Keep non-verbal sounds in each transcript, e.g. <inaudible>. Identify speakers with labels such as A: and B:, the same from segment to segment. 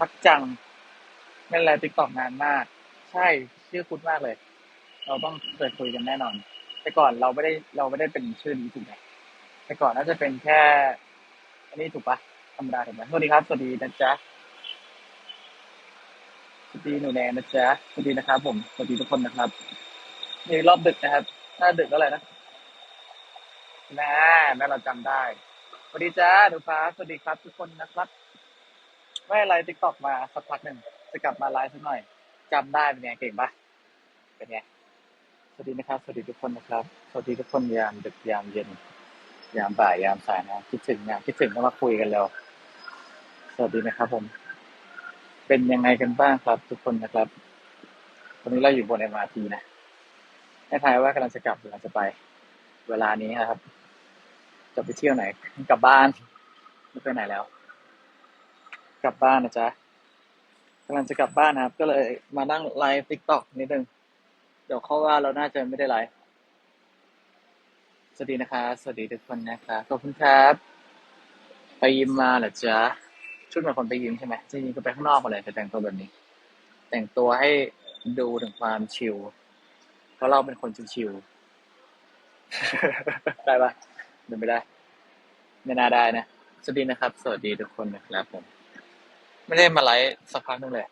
A: พักจังไม่เป็นไรติ๊กตอกนานมาก ใช่ชื่อคุ้นมากเลย เราต้องเคยคุยกันแน่นอน แต่ก่อนเราไม่ได้เราไม่ได้เป็นชื่อนี้ถูกไหมแต่ก่อนน่าจะเป็นแค่ อันนี้ถูกปะธรรมดาถูกไหมสวัสดีครับสวัสดีนะจ๊ะสวัสดีหนูแนนนะจ๊ะสวัสดีนะครับ ผมสวัสดีทุกคนนะครับนี่รอบดึกนะครับ ถ้าดึกก็อะไรนะน่แม่เราจำได้สวัสดีจ้าหนูฟ้าสวัสดีครับทุกคนนะครับ ไม่อะไรติ๊กตอกมาสักพักหนึ่งจะกลับมาไลฟ์สักหน่อยจำได้เป็นไงเก่งปะเป็นไงสวัสดีนะครับ สวัสดีทุกคนนะครับ สวัสดีทุกคนยามดึกยามเย็น ยามบ่ายยามสายนะคิดถึงนะคิดถึงก็มาคุยกันแล้ว สวัสดีนะครับ ผม เป็นยังไงกันบ้างครับ ทุกคนนะครับตอนนี้เราอยู่บนเอ็มอาร์ทีนะให้ทายว่ากำลังจะกลับหรือจะไป เวลานี้นะครับ จะไปเที่ยวไหนกลับบ้านไม่ไปไหนแล้ว กลับบ้านนะจ๊ะกำลังจะกลับบ้านนะครับ ก็เลยมานั่งไลฟ์ติ๊กต็อกนิดนึง เดี๋ยวเข้าว่าเราน่าจะไม่ได้ไลฟ์สวัสดีนะคะ สวัสดีทุกคนนะคะขอบคุณครับ ไปยิมมาเหรอจ๊ะชุดเหมือนคนไปยิมใช่ไหมจริงๆก็ไปข้างนอกมาเลยแต่แต่งตัวแบบนี้ แต่งตัวให้ดูถึงความชิลเพราะเราเป็นคนชิลๆได้ปะเป็นไม่ได้ ไม่น่าได้นะสวัสดีนะครับ สวัสดีทุกคนนะครับผม ไม่ได้มาไลฟ์สักพักนึงเลย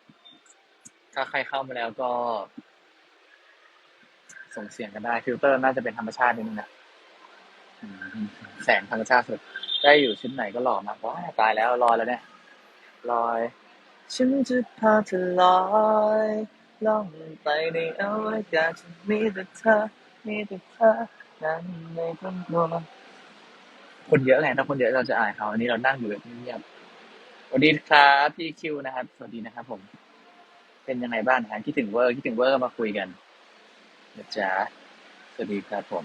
A: ถ้าใครเข้ามาแล้วก็ ส่งเสียงกันได้ ฟิลเตอร์น่าจะเป็นธรรมชาตินิดนึงนะแสงธรรมชาติสุด ได้อยู่ชุดไหนก็หล่อมากว้าตายแล้วลอยแล้วเนี่ยลอยฉันจะพาเธอลอยล่องไปในอวกาศจะมีแต่เธอมีแต่เธอนั้นในทั้งดวงคนเยอะไงถ้าคนเยอะเราจะอายเขาอันนี้เรานั่งอยู่แบบเงียบๆ สวัสดีครับพี่คิวนะครับ สวัสดีนะครับผม เป็นยังไงบ้างฮะคิดถึงเวอร์คิดถึงเวอร์มาคุยกันนะจ๊ะสวัสดีครับผม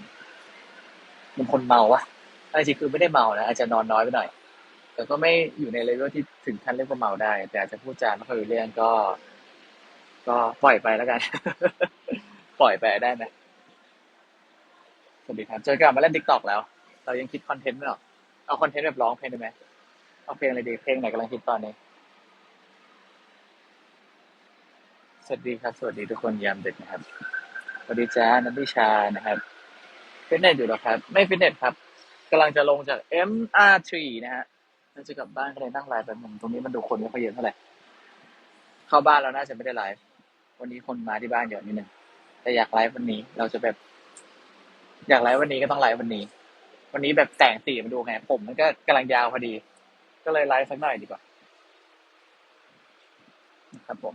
A: มันคนเมาวะแต่จริงๆคือไม่ได้เมานะอาจจะนอนน้อยไปหน่อย แต่ก็ไม่อยู่ในเลเวลที่ถึงขั้นเรียกว่าเมาได้ แต่อาจจะพูดจาไม่ค่อยรู้เรื่องก็ ก็ปล่อยไปแล้วกัน ปล่อยไปได้ไหมสวัสดีครับเจอกันมาเล่นทิกตอกแล้ว เรายังคิดคอนเทนต์ไม่ออกเอาคอนเทนต์แบบร้องเพลงได้ไหม เอาเพลงอะไรดีเพลงไหนกำลังฮิตตอนนี้ สวัสดีครับ สวัสดีทุกคนยามเดึกนะครับ สวัสดีจ้านัทธิชานะครับฟิตเนสอยู่หรอครับ ไม่ฟิตเนสครับกำลังจะลงจาก MR3 นะฮะเราจะกลับบ้านก็เลยนั่งไลฟ์แบบนึงตรงนี้มันดูคนไม่ค่อยเยอะเท่าไหร่ เข้าบ้านเราน่าจะไม่ได้ไลฟ์วันนี้คนมาที่บ้านเยอะนิดนึงแต่อยากไลฟ์วันนี้ เราจะแบบ อยากไลฟ์วันนี้ก็ต้องไลฟ์วันนี้ วันนี้แบบแต่งสีมาดูไงผมมันก็กำลังยาวพอดี ก็เลยไลฟ์สักหน่อยดีกว่าครับผม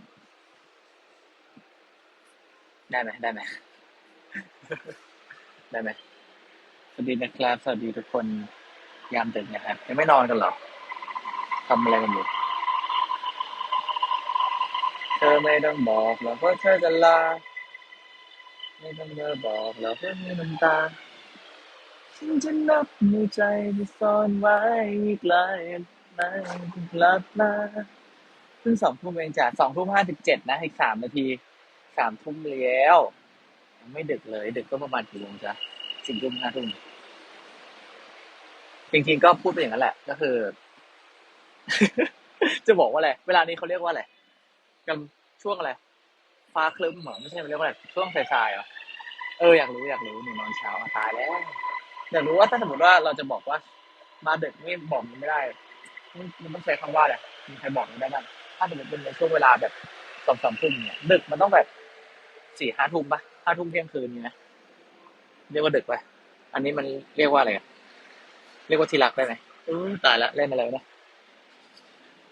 A: ได้ไหมได้ไหมได้ไหมสวัสดีนะครับ สวัสดีทุกคนยามดึกนะครับยังไม่นอนกันหรอทำอะไรกันอยู่เธอไม่ต้องบอกหรอกว่าเธอจะลา ไม่ต้องเธอบอกหรอกว่ามีน้ำตาฉันจะนับในใจที่ซ่อนไว้อีกห ลายนาลาเพิ่งสองทุ่มเองจ้ะสองทุ่มห้าสิบเจ็ดนะ อีกสามนาทีสามทุ่มแล้วไม่ดึกเลย ดึกก็ประมาณกี่โมงจ๊ะสี่ทุ่มห้าทุ่มจริงๆก็พูดไปอย่างนั้นแหละ ก็คือ จะบอกว่าอะไร เวลานี้เขาเรียกว่าอะไรกันช่วงอะไร ฟ้าคลึ้มเหรอไม่ใช่มันเรียกว่าอะไร ช่วงสายๆเหรอ เอออยากรู้อยากรู้หนูนอนเช้าตายแล้ว อยากรู้ว่าถ้าสมมติว่าเราจะบอกว่า มาดึกนี่บอกไม่ได้ มันมันต้องใช้คำว่าอะไรมีใครบอกมันได้บ้างถ้าสมมติเป็นในช่วงเวลาแบบสองสามทุ่มเนี่ยดึกมันต้องแบบสี่ห้าทุ่มปะห้าทุ่มเที่ยงคืนนี่นะเรียกว่าดึกปะอันนี้มันเรียกว่าอะไรอะเรียกว่าที่รักได้ไหมอือตายละเล่นอะไรวะเนี่ย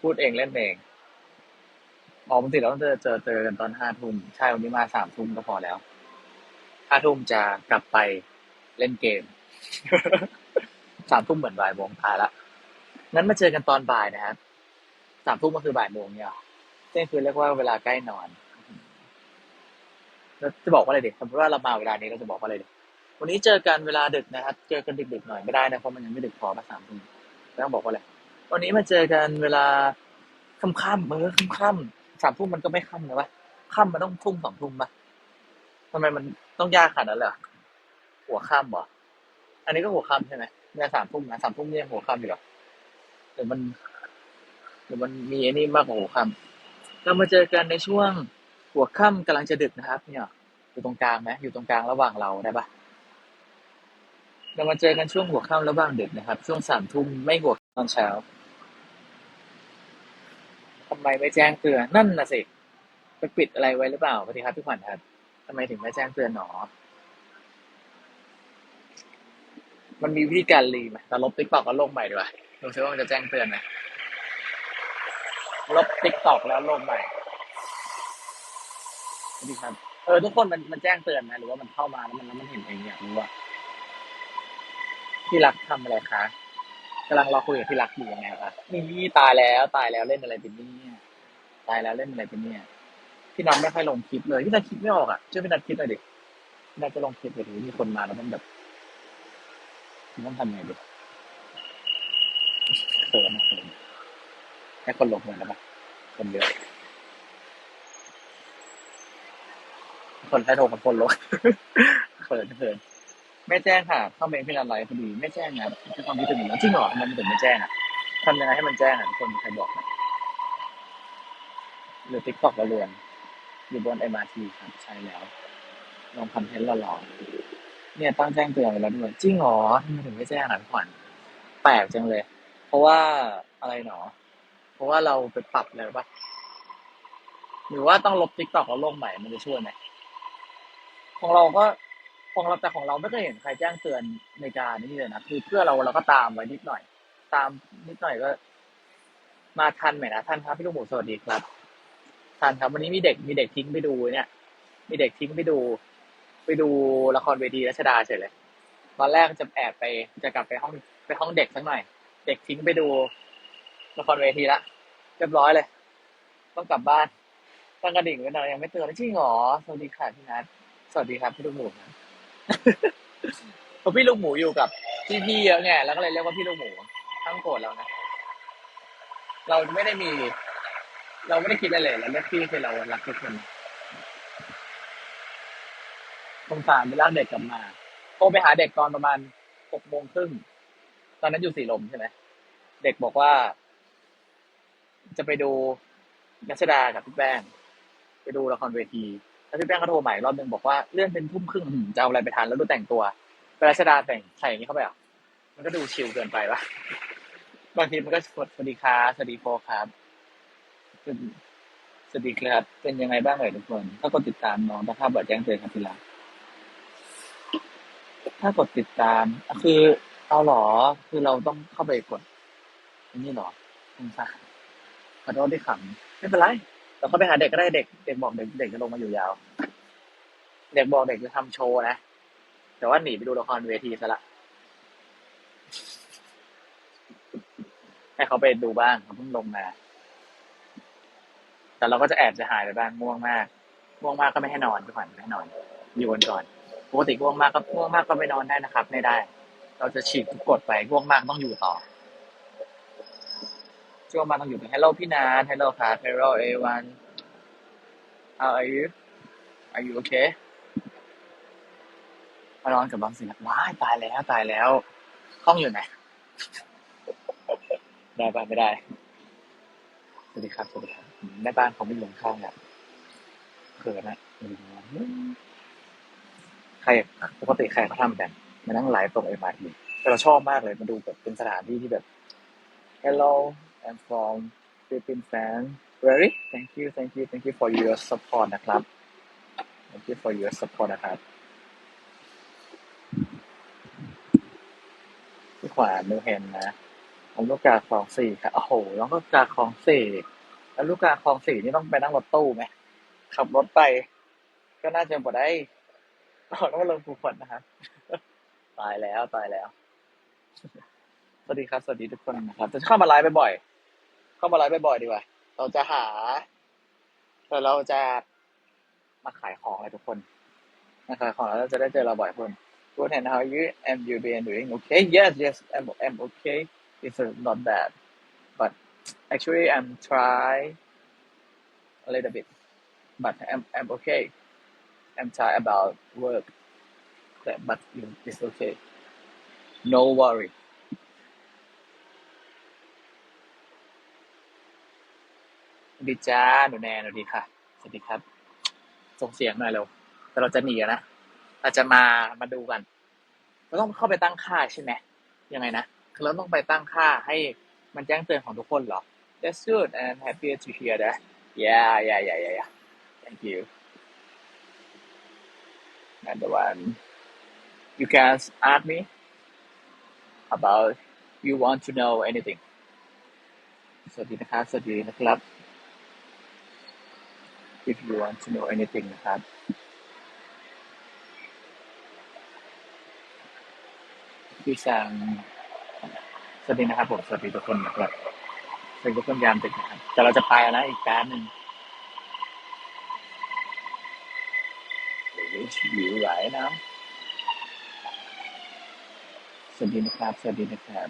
A: พูดเองเล่นเองอ๋อปกติเราต้องเจอเจอเจอกันตอนห้าทุ่มใช่วันนี้มาสามทุ่มก็พอแล้วห้าทุ่มจะกลับไปเล่นเกมสามทุ่มเหมือนบ่ายโมงตายละ งั้นมาเจอกันตอนบ่ายนะครับสามทุ่มก็คือบ่ายโมงเนี่ยเที่ยงคืนเรียกว่าเวลาใกล้นอนแล้วจะบอกว่าอะไรเด็กสมมติว่าเรามาเวลานี้เราจะบอกว่าอะไรเด็กวันนี้เจอกันเวลาดึกนะครับ เจอกันดึกๆหน่อยไม่ได้นะเพราะมันยังไม่ดึกพอมาสามทุ่มต้องบอกว่าอะไรวันนี้มาเจอกันเวลาค่ำๆเออค่ำๆสามทุ่มมันก็ไม่ค่ำนะวะค่ำมันต้องทุ่มสองทุ่มปะทำไมมันต้องยากขนาดนั้นเลยหัวค่ำเหรออันนี้ก็หัวค่ำใช่ไหมเนี่ยสามทุ่มนะสามทุ่มเนี่ยหัวค่ำอยู่หรอ หรือมันหรือมันมีไอ้นี่มากกว่าหัวค่เรามาเจอกันในช่วงหัวค่ำกำลังจะดึกนะครับ เนี่ย อยู่ตรงกลางไหมอยู่ตรงกลางระหว่างเราได้ปะเรามาเจอกันช่วงหัวค่ำระหว่างดึกนะครับ ช่วงสามทุ่มไม่หัวตอนเช้าทำไมไม่แจ้งเตือนนั่นน่ะสิไปปิดอะไรไว้หรือเปล่าสวัสดีครับพี่ขวัญครับทำไมถึงไม่แจ้งเตือนหนอ มันมีวิธีการรีไหมเราลบติ๊กตอกแล้วลงใหม่ดีกว่า ดูซิว่ามันจะแจ้งเตือนไหมลบติ๊กตอกแล้วลงใหม่ดีครับ เออทุกคนมันมันแจ้งเตือนไหมหรือว่ามันเข้ามาแล้วมันแล้วมันเห็นเองอยากรู้ว่าพี่รักทำอะไรคะกำลังรอคุยกับพี่รักอยู่ยังไงคะนี่ตายแล้วตายแล้วเล่นอะไรเป็นเนี่ยตายแล้วเล่นอะไรเป็นเนี่ยพี่นัทไม่ค่อยลงคลิปเลยพี่นัทคิดไม่ออกอะช่วยพี่นัทคิดหน่อยดิพี่นัทจะลงคลิปไปดูมีคนมาแล้วมันแบบมันต้องทำไงดิ เขินเขินให้คนลงเหมือนกันปะคนเยอะ คนให้โทรกับคนลงเขินเขินไม่แจ้งค่ะ เข้าเมนพี่นัทไลฟ์พอดีไม่แจ้งนะคือความคิดถึงจริงเหรอทำไมมันถึงไม่แจ้งอะทำยังไงให้มันแจ้งอะทุกคนใครบอกไหมหรือติ๊กต็อกละลวนอยู่บน MRT ครับใช่แล้วลงคอนเทนต์หล่อๆเนี่ยตั้งแจ้งเตือนไว้แล้วด้วยจริงเหรอทำไมถึงไม่แจ้งอะพี่ขวัญแปลกจังเลย เพราะว่าอะไรหนอ เพราะว่าเราไปปรับเลยปะหรือว่าต้องลบติ๊กต็อกแล้วลงใหม่มันจะช่วยไหมของเราก็ของเราแต่ของเราไม่เคยเห็นใครแจ้งเตือนในการนี้เลยนะคือเพื่อเราเราก็ตามไว้นิดหน่อย ตามนิดหน่อยก็ มาทันไหมนะท่านครับพี่ลูกหมูสวัสดีครับทันครับ วันนี้มีเด็กมีเด็กทิ้งไปดูเนี่ย มีเด็กทิ้งไปดู ไปดูละครเวทีรัชดาเฉยเลยตอนแรกจะแอบไปจะกลับไปห้องไปห้องเด็กสักหน่อย เด็กทิ้งไปดูละครเวทีละเรียบร้อยเลย ต้องกลับบ้าน ตั้งกระดิ่งไว้หน่อยยังไม่เตือนจริงหรอสวัสดีค่ะพี่นัทสวัสดีครับพี่ลูกหมูครับเพราะพี่ลูกหมูอยู่กับพี่พี่ๆเยอะไงแล้วก็เลยเรียกว่าพี่ลูกหมูทั้งโกรธเรานะเราไม่ได้มี เราไม่ได้คิดอะไรเลยเราเรียกพี่คือเรารักทุกคนสงสารไปลาเด็กกลับมาโทรไปหาเด็กตอนประมาณหกโมงครึ่ง ตอนนั้นอยู่สีลมใช่ไหมเด็กบอกว่า จะไปดูนัชดากับพี่แป้งไปดูละครเวทีแล้วพี่แป้งก็โทรใหม่รอบหนึ่งบอกว่าเลื่อนเป็นทุ่มครึ่งจะเอาอะไรไปทานแล้วดูแต่งตัวไปรัชดาแต่งใส่อย่างนี้เข้าไปอะมันก็ดูชิลเกินไปปะบางทีมันก็สวัสดีครับสวัสดีโฟครับสวัสดีครับ เป็นยังไงบ้างเอ่ยทุกคนถ้ากดติดตามน้องถ้าภาบัตรแจ้งเตือนครับทีละถ้ากดติดตามคือ เอาหรอ คือเราต้องเข้าไปกดอันนี้หรอสงสารขอโทษที่ขำไม่เป็นไร เราเข้าไปหาเด็กก็ได้เด็ก เด็กบอกเด็กเด็กจะลงมาอยู่ยาว เด็กบอกเด็กจะทำโชว์นะ แต่ว่าหนีไปดูละครเวทีซะละ ให้เขาไปดูบ้างเขาเพิ่งลงมา แต่เราก็จะแอบจะหายไปบ้างง่วงมากง่วงมากก็ไม่ให้นอนพี่ขวัญไม่ให้นอน อยู่กันก่อนปกติง่วงมากก็ง่วงมากก็ไม่นอนได้นะครับ ไม่ได้ เราจะฉีกทุกกฎไปง่วงมากต้องอยู่ต่อช่วงมาต้องอยู่ต่อ Hello พี่นา Hello ครับ Hello everyone How are you Are you okay มานอนกับบางสิ่งว้ายตายแล้วตายแล้วห้องอยู่ไหนได้ปะไม่ได้ สวัสดีครับ สวัสดีครับแม่บ้านเขาไม่ลงข้างอะเขินนะอืมใครปกติใครเขาทำกัน มานั่งไลฟ์ตรงไอ้มอาร์ทีแต่เราชอบมากเลยมาดูแบบเป็นสถานที่ที่แบบ Hello I'm from Philippine fan Very thank you thank you thank you for your support นะครับ thank you for your support นะครับพี่ขวานดูเห็นนะลูกกาคลองสี่ครับโอ้โหน้องลูกกาคลองสี่แล้วลูกกาคลองสี่นี่ต้องไปนั่งรถตู้ไหมขับรถไป ก็น่าจะบ่ได้ต้องมาลงภูขวัญนะครับ ตายแล้วตายแล้ว สวัสดีครับ สวัสดีทุกคนนะครับจะเข้ามาไลฟ์บ่อยๆเข้ามาไลฟ์บ่อยๆดีกว่า เราจะหาแต่เราจะมาขายของอะไรทุกคนมาขายของแล้วเราจะได้เจอเราบ่อยคน Good and how you am you been doing okay yes yes I'm I'm okay it's not bad but actually I'm try a little bit but I'm I'm okay I'm tired about work that, but it's okay no worry สวัสดีจ้าหนูแนนสวัสดีค่ะ สวัสดีครับ ส่งเสียงหน่อยเร็ว แต่เราจะหนีอะนะเราจะมา มาดูกันเราต้องเข้าไปตั้งค่าใช่ไหม ยังไงนะ คือเราต้องไปตั้งค่าให้มันแจ้งเตือนของทุกคนเหรอ That's good and happy to hear that yeah yeah yeah yeah yeah thank you and the one you can ask me about you want to know anything สวัสดีนะครับสวัสดีนะครับ if you want to know anything นะครับ พี่สังสวัสดีนะครับผมสวัสดีทุกคนนะครับสวัสดีทุกคนยามดึกนะครับ แต่เราจะไปแล้วนะอีกแป๊บหนึ่งวิชวิวไหลนะ สวัสดีนะครับ สวัสดีนะครับ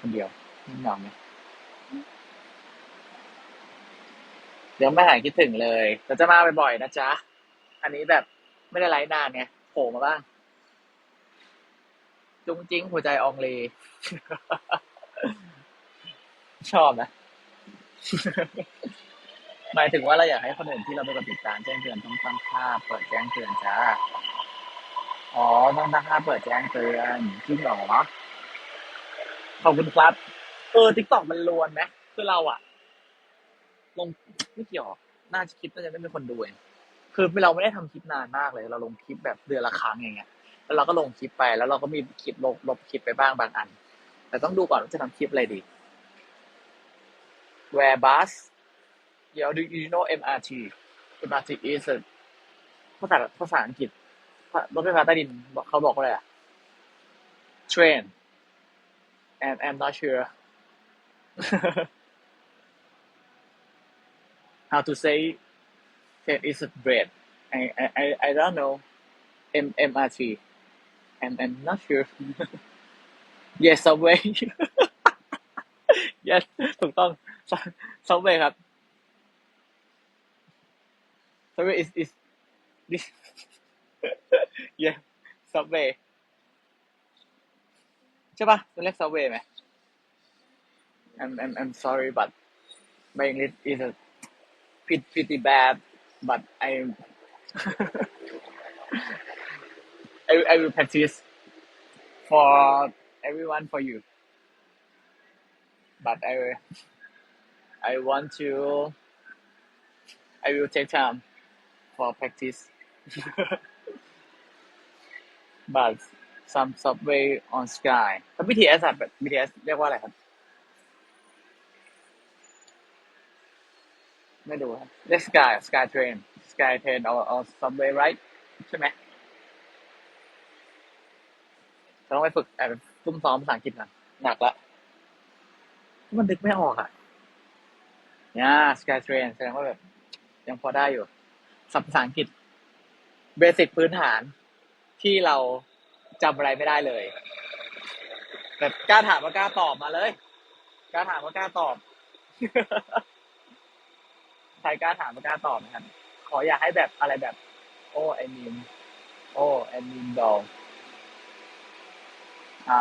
A: คนเดียวนี่นอนไหมเดี๋ยวไม่หายคิดถึงเลยเราจะมาบ่อยๆนะจ๊ะ อันนี้แบบไม่ได้ไลฟ์นานไงโผล่มาบ้าง จุงจิ้งหัวใจอองเล ชอบนะ หมายถึงว่าเราอยากให้คนอื่นที่เราไปกดติดตามแจ้งเตือนต้องตั้งค่าเปิดแจ้งเตือนจ้า อ๋อต้องตั้งค่าเปิดแจ้งเตือนจริงเหรอขอบคุณครับ เออทิกตอกมันลวนไหมคือเราอะลงไม่เกี่ยวน่าจะคลิปน่าจะไม่มีคนดูเองคือเราไม่ได้ทำคลิปนานมากเลย เราลงคลิปแบบเดือนละครั้งอย่างเงี้ย แล้วเราก็ลงคลิปไปแล้วเราก็มีคลิปลบลบคลิปไปบ้างบางอัน แต่ต้องดูก่อนว่าจะทำคลิปอะไรดี Where bus yeah do you know MRT MRT is a ภาษาภาษาอังกฤษรถไฟฟ้าใต้ดินเขาบอกว่าอะไรอะ train and I'm not sure how to say train is a bread I I I don't know M MRT and I'm not sure yes subway yes ถูกต้อง subway ครับ subway is is this <laughs> yeah subway ใช่ปะมันเรียก subway ไหม I'm I'm I'm sorry but my English is a pretty pretty bad but I <laughs> I I will practice for everyone for you but I I want to I will take time For practice but some subway on sky แล้ว BTS อะแบบ BTS เรียกว่าอะไรครับ ไม่ดูครับเรียก sky sky train sky train or or subway right ใช่ไหมเราต้องไปฝึกแอบซุ่มซ้อมภาษาอังกฤษกันหนักละมันนึกไม่ออกอะเนี่ย sky train แสดงว่าแบบ ยังพอได้อยู่ ศัพท์ภาษาอังกฤษเบสิกพื้นฐานที่เราจำอะไรไม่ได้เลย แบบกล้าถามว่ากล้าตอบมาเลยกล้าถามว่ากล้าตอบใครกล้าถามว่ากล้าตอบนะครับขออย่าให้แบบอะไรแบบ โอ้ไอมีนโอ้ไอมีนดอลอ่า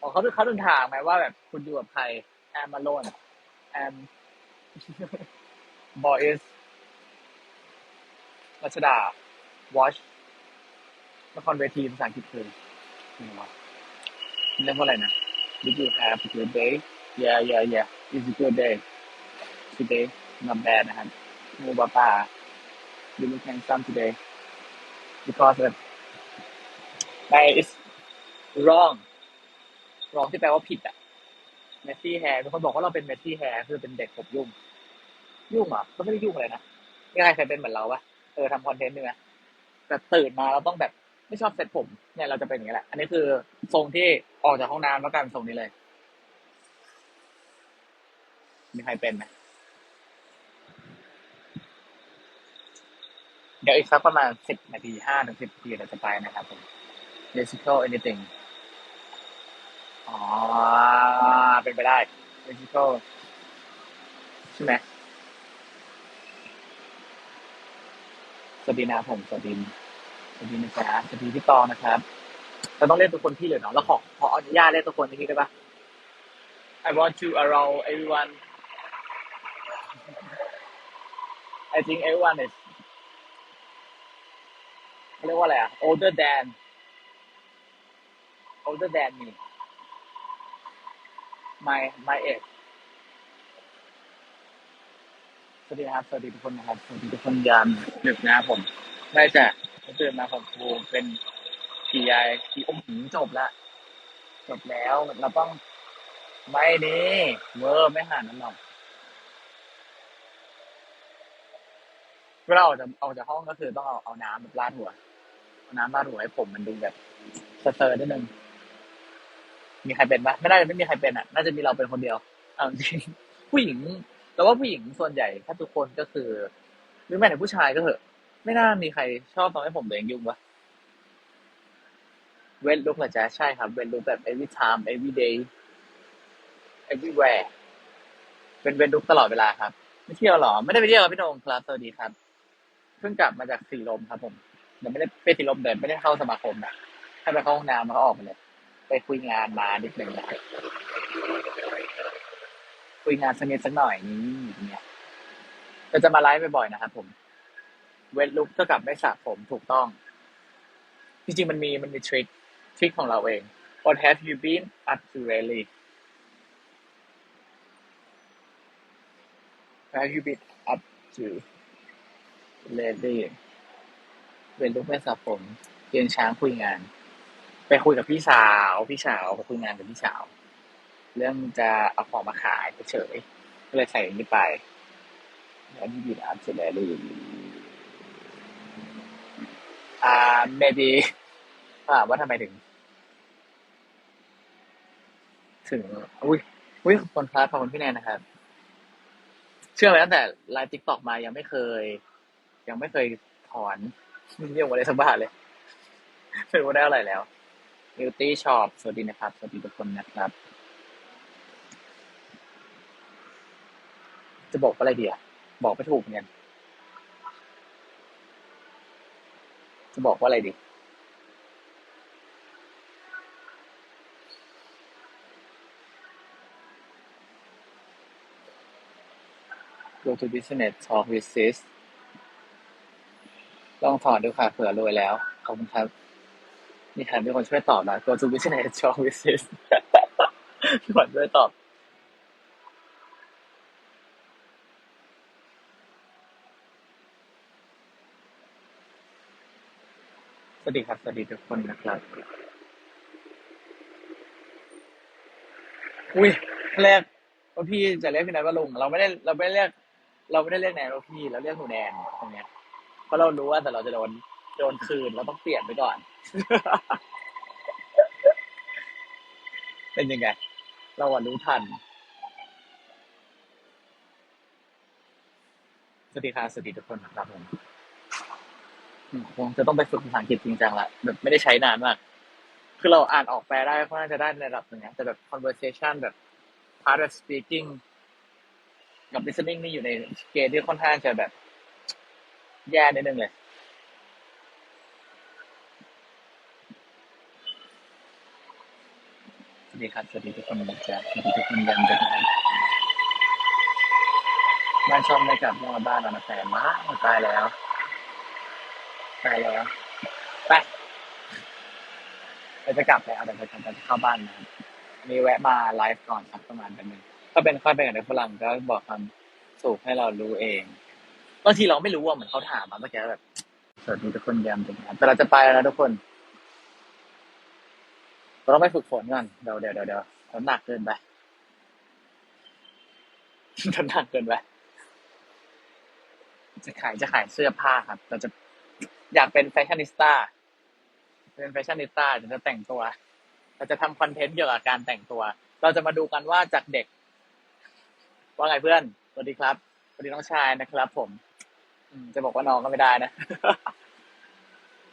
A: อ๋อเขาเขาถึงถามไหมว่าแบบคุณอยู่กับใครแอมมาโลนแอมบอยส์ รัชดา watch ละครเวทีภาษาอังกฤษคืออะไรวะเรียกว่าอะไรนะ Did you have a good day Yeah yeah yeah It's a good day Today not bad นะครับมูบาปา You look handsome today because of my is wrong wrong ที่แปลว่าผิดอะ messy hair มีคนบอกว่าเราเป็น messy hair คือเป็นเด็กผมยุ่ง ยุ่งเหรอะก็ไม่ได้ยุ่งอะไรนะไม่ใครเคยเป็นเหมือนเราปะ เออทำคอนเทนต์ด้วยแต่ตื่นมาเราต้องแบบไม่ชอบเซ็ตผมเนี่ยเราจะเป็นอย่างนี้แหละ อันนี้คือทรงที่ออกจากห้องน้ำแล้วกลายเป็นทรงนี้เลย มีใครเป็นไหมเดี๋ยวอีกสักประมาณสิบนาทีห้าถึงสิบนาทีเราจะไปนะครับผม Musical anything อ๋อ เป็นไปได้ Musical ใช่ไหม สวัสดีนะครับผมสวัสดีสวัสดีนะจ๊ะสวัสดีพี่ตองนะครับเราต้องเรียกทุกคนพี่เลยเนาะแล้วขอขออนุญาตเรียกทุกคนที่นี่ได้ปะ I want to allow everyone I think everyone is เขาเรียกว่าอะไรอะ older than older than me my my age ส วัสดีครับสวัสดีทุกคนนะครับสวัสดีทุกคนยามดึกนะครับผมได้จะตื่นมาผมครูเป็นที่อุ้มหิงจบละจบแล้วเราต้องไม่นี่เวอร์ไม่ห่านนั้นหรอกเวลาออกจากออกจากห้องก็คือต้องเอาเอาน้ำแบบราดหัวเอาน้ำราดหัวให้ผมมันดูแบบเซอร์นิดนึงมีใครเป็นปะไม่น่าจะไม่มีใครเป็นอะ น่าจะมีเราเป็นคนเดียวเอาจริงผู้หญิง แต่ว่าผู้หญิงส่วนใหญ่ถ้าทุกคนก็คือหรือแม้แต่ผู้ชายก็เถอะ ไม่น่ามีใครชอบทำให้ผมตัวเองยุ่งปะเว้นลุกเหรอจ๊ะใช่ครับเว้นลุกแบบ every time every day everywhere เป็นเว้นลุกตลอดเวลาครับ ไม่เที่ยวหรอ ไม่ได้ไปเที่ยวครับพี่โหนงครับสวัสดีครับ เพิ่งกลับมาจากสีลมครับ ผมเดี๋ยวไม่ได้ไปสีลมเดินไม่ได้เข้าสมาคมนะให้ไปเข้าห้องน้ำแล้วก็ออกมาเลย ไปคุยงานมานิดหนึ่งนะคุ คุยงานสักนิดสักหน่อยนี่เนี่ยเราจะมาไลฟ์บ่อยๆนะครับผมเว้นลุกเท่ากับไม่สระผมถูกต้อง จริงๆมันมีมันมีทริคทริคของเราเอง What have you been up to lately What have you been up to lately เว้นลุกไม่สระผมเรียนช้างคุยงาน ไปคุยกับพี่สาว พี่สาวไปคุยงานกับพี่สาว เรื่องจะเอาของมาขายเฉยก็เลยใส่อันนี้ไปแล้วนี่บินอัพเสร็จแล้วเลยอ่า maybe อ่าว่าทำไมถึง ถึง อุ้ยอุ้ยขอบคนครับขอบคุณพี่แนนนะครับ เชื่อไหมตั้งแต่ไลฟ์ทิกตอกมายังไม่เคย ยังไม่เคยถอนเรื่องอะไรสักบาทเลยไม่รู้ได้อะไรแล้วบิวตี้ช็อปสวัสดีนะครับ สวัสดีทุกคนนะครับ จะบอกว่าอะไรดีอะบอกไม่ถูกเนี่ยจะบอกว่าอะไรดี go to business talk with sis ลองถอนดูค่ะเผื่อรวยแล้ว ขอบคุณครับ นี่ครับมีคนช่วยตอบนะ go to business talk with sis มีคนช่วยตอบ วัสดีครับ สวัสดีทุกคนนะครับ อุ้ยแรกว่าพี่จะเรียกพี่นายว่าลุง เราไม่ได้ เราไม่ได้เรียก เราไม่ได้เรียกแนนว่าพี่เราเรียกหนูแนนตรงเนี้ย เพราะเรารู้ว่าแต่เราจะโดน โดนคืน เราต้องเปลี่ยนไปก่อน เป็นยังไง เราอะรู้ทัน สวัสดีครับ สวัสดีทุกคนนะครับผม คงจะต้องไปฝึกภาษาอังกฤษจริงจังละแบบไม่ได้ใช้นานมาก คือเราอ่านออกแปลได้ก็น่าจะได้ในระดับหนึ่งนะแต่แบบ conversation แบบ part of speaking กับ listening นี่อยู่ในเกณฑ์ที่ค่อนข้างจะแบบ แย่นิดนึงเลยสวัสดีครับสวัสดีทุกคนนะจ๊ะสวัสดีทุกคนยันดึกนะครับบ้านช่องได้กลับมาบ้านแล้วแฟนมาตายแล้ว ตาแล้วไปเราจะกลับแล้วเดี๋ยวเราจะเข้าบ้านนะมีแวะมาไลฟ์ก่อนสักประมาณเป็นหนึ่งถ้าเป็นค่อยไปกับเด็กฝรั่งก็บอกคำสูบให้เรารู้เองบางทีเราไม่รู้ว่าเหมือนเขาถามมาเมื่อกี้แบบสวัสดีทุกคนยามดึกนะครับแต่เราจะไปแล้วนะทุกคนเราต้องไปฝึกฝนก่อนเดี๋ยวเดี๋ยวเดี๋ยวเดี๋ยวน้ำหนักเกินไปน้ำหนักเกินไปจะขายจะขายเสื้อผ้าครับ เราจะ อยากเป็นแฟชั่นนิสต้าเป็นแฟชั่นนิสต้าเดี๋ยวจะแต่งตัว เราจะทำคอนเทนต์เกี่ยวกับการแต่งตัว เราจะมาดูกันว่าจากเด็ก ว่าไงเพื่อนสวัสดีครับสวัสดีน้องชายนะครับ ผมจะบอกว่าน้องก็ไม่ได้นะ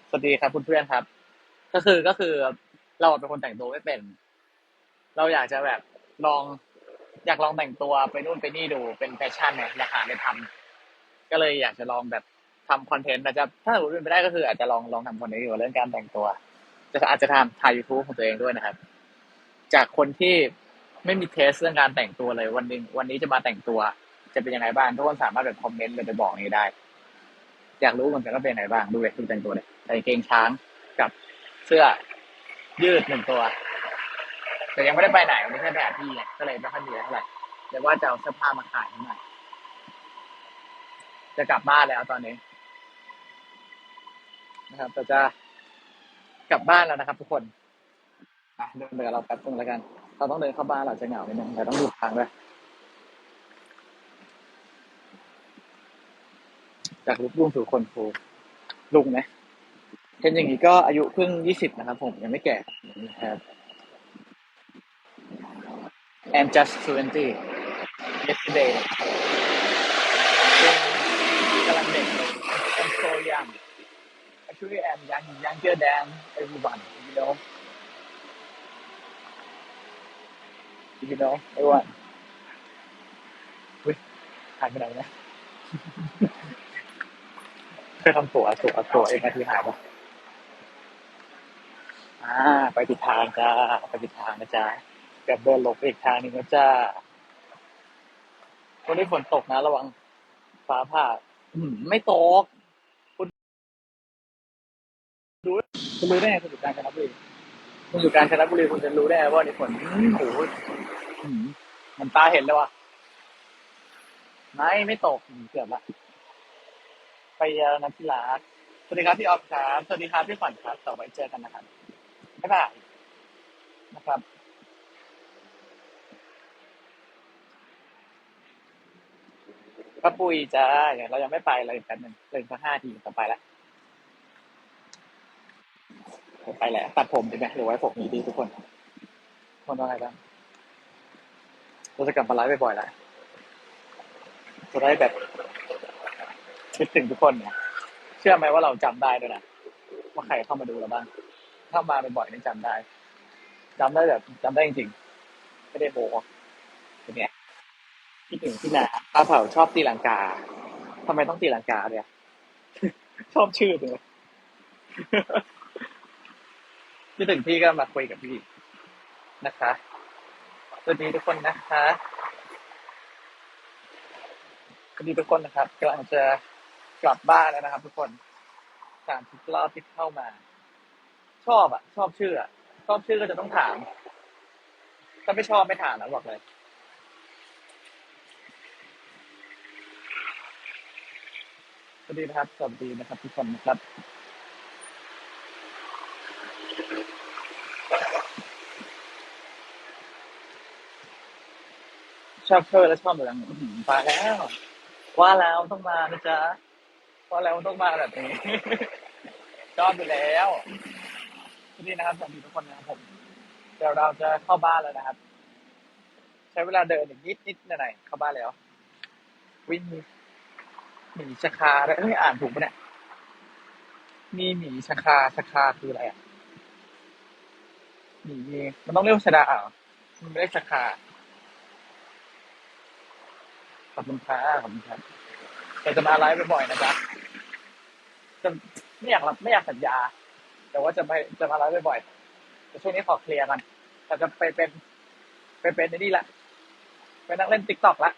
A: สวัสดีครับคุณเพื่อนครับ ก็คือก็คือเราเป็นคนแต่งตัวไม่เป็น เราอยากจะแบบลอง อยากลองแต่งตัวไปนู่นไปนี่ดูเป็นแฟชั่นเนี่ยอยากหาไรทำก็เลยอยากจะลองแบบ ทำคอนเทนต์อาจจะถ้าสมมติเป็นไปได้ก็คืออาจจะลองลองทำคอนเทนต์เกี่ยวกับเรื่องการแต่งตัว จะอาจจะทำถ่าย YouTube ของตัวเองด้วยนะครับ จากคนที่ไม่มีเทสเรื่องการแต่งตัวเลย วันนึงวันนี้จะมาแต่งตัว จะเป็นยังไงบ้างทุกคนสามารถแบบคอมเมนต์เลยไปบอกนี้ได้ อยากรู้เหมือนกันว่าเป็นยังไงบ้างดูเลยดูแต่งตัวเลยใส่กางเกงช้างกับเสื้อยืดหนึ่งตัว แต่ยังไม่ได้ไปไหนวันนี้แค่แบบพี่ก็เลยไม่ค่อยมีอะไรเท่าไหร่เดี๋ยวว่าจะเอาเสื้อผ้ามาขายให้หน่อยจะกลับบ้านแล้วตอนนี้ นะครับแต่จะกลับบ้านแล้วนะครับ ทุกคนเดินไปกับเราแป๊บนึงแล้วกัน เราต้องเดินเข้าบ้านเราจะเหงานิดนึงแต่ต้องดูทางด้วยจากลุกลุงสู่คนครูลุงนะเห็นอย่างนี้ก็อายุเพิ่งยี่สิบนะครับ ผมยังไม่แก่นะครับ I'm just 20 yesterday กำลังเด็กเลย I'm so young actually I'm young younger than everyone you know you know everyone อุ้ยหายไปไหนนะเคยทำตัวตัวตัวเองนาทีหายปะอ่า ไปผิดทางจ้า ไปผิดทางนะจ๊ะเกับเดินหลบไปอีกทางหนึ่งนะจ้าวันนี้ฝนตกนะระวังฟ้าผ่าไม่ตก คุณรู้ได้ไงคุณอยู่กาญจนะบุรีคุณอยู่กาญจนะบุรีคุณจะรู้ได้ว่าวันนี้ฝนโอ้โหมันตาเห็นเลยว่ะไม่ไม่ตกเกือบละไปเยอะนะพี่รักสวัสดีครับพี่ออฟครับสวัสดีครับพี่ขวัญครับต่อไปเจอกันนะครับบ๊ายบายนะครับป้าปุยจ้าอย่างเรายังไม่ไปเลยอีกแป๊บนึงเลยสักห้าทีต่อไปละ ผมไปแล้วตัดผมดีไหมหรือไว้ผมนี้ดีทุกคนคนว่าไงบ้างเราจะกลับมาไลฟ์บ่อยๆแล้วจะได้แบบคิดถึงทุกคนเนี่ยเชื่อไหมว่าเราจำได้ด้วยนะว่าใครเข้ามาดูเราบ้างถ้ามาบ่อยๆนี่จำได้จำได้แบบจำได้จริงๆไม่ได้โบเป็นไงคิดถึงที่นาป้าเผาชอบตีลังกาทำไมต้องตีลังกาเนี่ยชอบชื่อจังเลย คิดถึงพี่ก็มาคุยกับพี่นะคะสวัสดีทุกคนนะคะสวัสดีทุกคนนะครับกำลังจะกลับบ้านแล้วนะครับ ทุกคนสามทุกรอบที่เข้ามา ชอบอะ ชอบชื่ออะชอบชื่อก็จะต้องถาม ถ้าไม่ชอบไม่ถามนะบอกเลยสวัสดีนะครับสวัสดีนะครับทุกคนนะครับ ชอบเธอและชอบเหมือนอื้อหือมาแล้ว ว่าแล้วต้องมานะจ๊ะว่าแล้วต้องมาแบบนี้ชอบอยู่แล้วสวัสดีนะครับสวัสดีทุกคนนะครับผมเดี๋ยวเราจะเข้าบ้านแล้วนะครับ ใช้เวลาเดินอีกนิดนิดหน่อยๆเข้าบ้านแล้ว วิ่งหมีชะคาด้วยเอ้ยอ่านถูกปะเนี่ยมีหมีชะคาชะคาคืออะไรอะหมีมันต้องเรียกชะดาอะมันไม่ได้ชะคา ขอบคุณครับขอบคุณครับแต่จะมาไลฟ์บ่อยๆนะจ๊ะจะไม่อยากรับไม่อยากสัญญา แต่ว่าจะไปจะมาไลฟ์บ่อยๆแต่ช่วงนี้ขอเคลียร์กันแต่จะไปเป็นไปเป็นในนี่ละไปนั่งเล่นติ๊กต็อกละ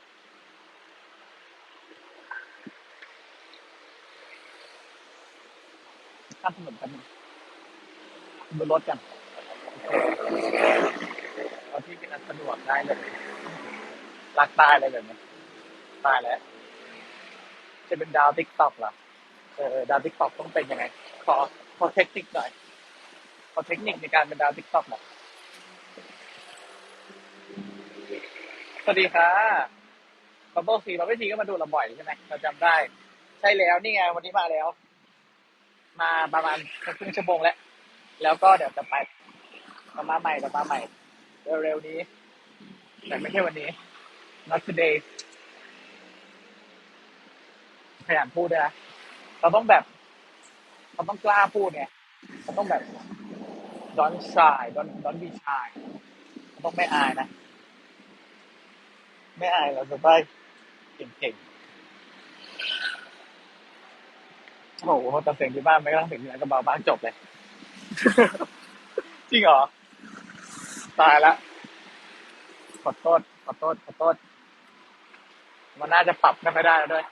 A: ข้ามถนนกันบนรถกันโอเอาที่เป็นอันสะดวกได้เลยรักตายเลยแบบนี้ ตายแล้วจะเป็นดาวติ๊กต็อกเหรอเออดาวติ๊กต็อกต้องเป็นยังไง ขอขอเทคนิคหน่อยขอเทคนิคในการเป็นดาวติ๊กต็อกหน่อยสวัสดีค่ะบับเบิลซีบับเบิลซีก็มาดูเราบ่อยใช่ไหมเราจำได้ ใช่แล้วนี่ไงวันนี้มาแล้ว มาประมาณครึ่งชั่วโมงแล้ว แล้วก็เดี๋ยวจะไปจะมาใหม่จะมาใหม่ เร็วๆนี้ แต่ไม่ใช่วันนี้ not today ขยันพูดด้วยนะเราต้องแบบ เราต้องกล้าพูดไงเราต้องแบบ don't shy don't don't be shy เราต้องไม่อายนะ ไม่อายเราจะได้เก่งๆโอ้โหแต่เสียงที่บ้านไม่ต้องเสียงที่ไหนก็เบาบ้างจบเลย จริงเหรอ ตายละขอโทษขอโทษขอโทษมันน่าจะปรับไม่ได้แล้วด้วย